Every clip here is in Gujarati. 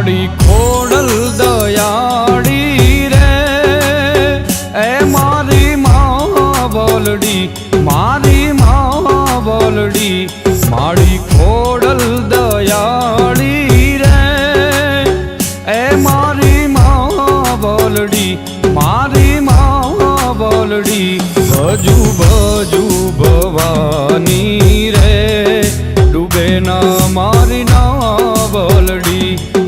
માડી ખોડલ દયાળી રે એ મારી માં બોલડી મારી માં બોલડી માડી ખોડલ દયાળી રે એ મારી માં બોલડી મારી માં બોલડી ભજુ ભજુ ભવાની રે. ડૂબે ના મારી ના બોલડી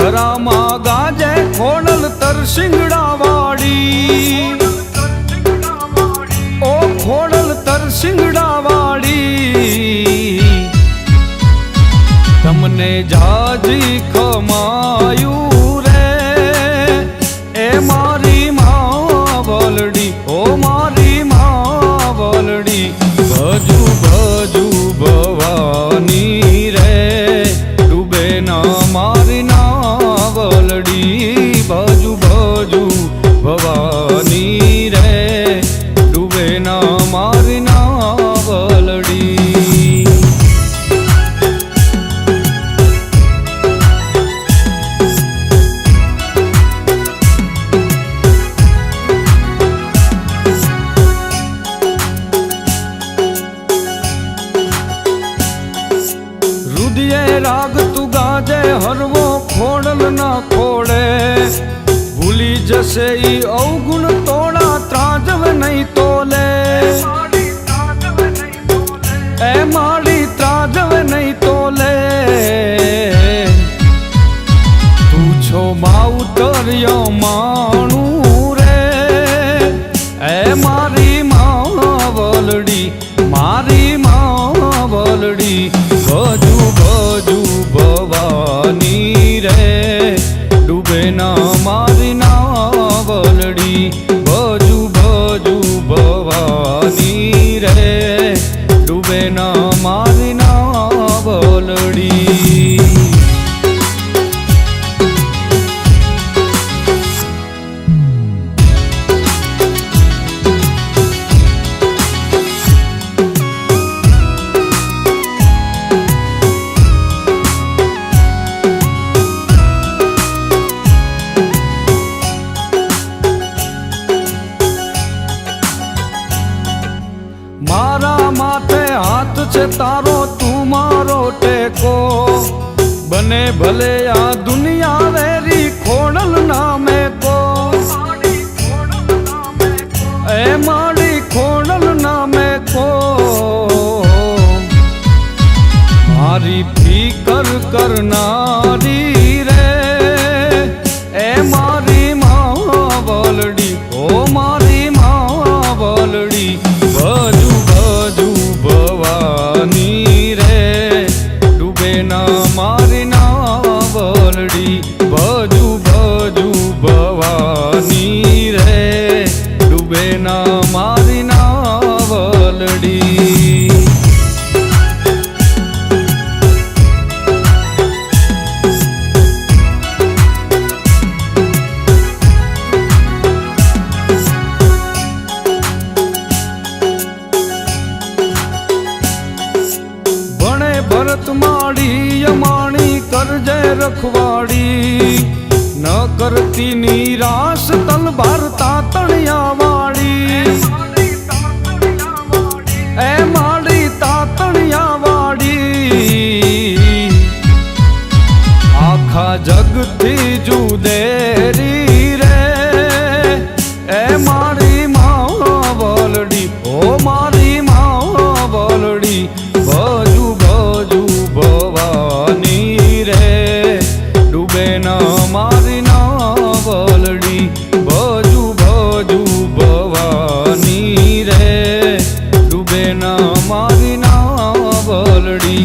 ગળધરામાં ગાજે ખોડલ તરસિંગડા વાડી ઓ ખોડલ તરસિંગડા વાડી તમને જાજી ખમાયું ખોડે ભૂલી જશે ઈ અવગુણ તોડા ત્રાજવ નહીં તોલે. એ માળી ત્રાજવ નહીં તોલે. તું છો માઉતર્યો માણું છે તારો તું મારો ટેકો. બને ભલે આ દુનિયા વેરી ખોડલ નામે કો. એ માડી ખોડલ નામે કો. મારી ફીકર કરનારી ભણે ભરત માડી યમાણી કરજે રખવાડી. ન કરતી નિરાશ તલવાર તાતણિયા વાળી. એ માડી તાતણિયા વાળી આખા જગથી જુદેરી મારી ના બલડી